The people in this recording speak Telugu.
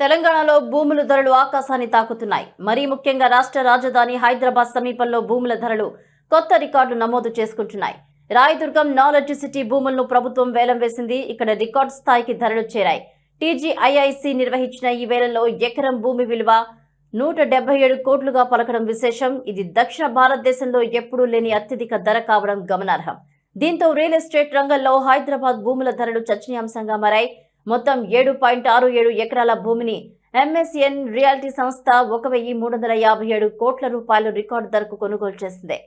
తెలంగాణలో భూముల ధరలు ఆకాశాన్ని తాకుతున్నాయి. మరీ ముఖ్యంగా రాష్ట్ర రాజధాని హైదరాబాద్ సమీపంలో భూముల ధరలు కొత్త రికార్డు నమోదు చేసుకుంటున్నాయి. రాయదుర్గం నాలెడ్జ్ సిటీ భూములను ప్రభుత్వం వేలం వేసింది. ఇక్కడ రికార్డు స్థాయికి ధరలు చేరాయి. టీజీఐఐసి నిర్వహించిన ఈ వేలంలో ఎకరం భూమి విలువ నూట డెబ్బై ఏడు కోట్లుగా పలకడం విశేషం. ఇది దక్షిణ భారతదేశంలో ఎప్పుడూ లేని అత్యధిక ధర కావడం గమనార్హం. దీంతో రియల్ ఎస్టేట్ రంగంలో హైదరాబాద్ భూముల ధరలు చర్చనీయాంశంగా మారాయి. మొత్తం ఏడు పాయింట్ ఆరు ఏడు ఎకరాల భూమిని ఎంఎస్ఎన్ రియాలిటీ సంస్థ ఒక వెయ్యి మూడు వందల యాభై ఏడు కోట్ల రూపాయలు రికార్డు ధరకు కొనుగోలు చేసింది.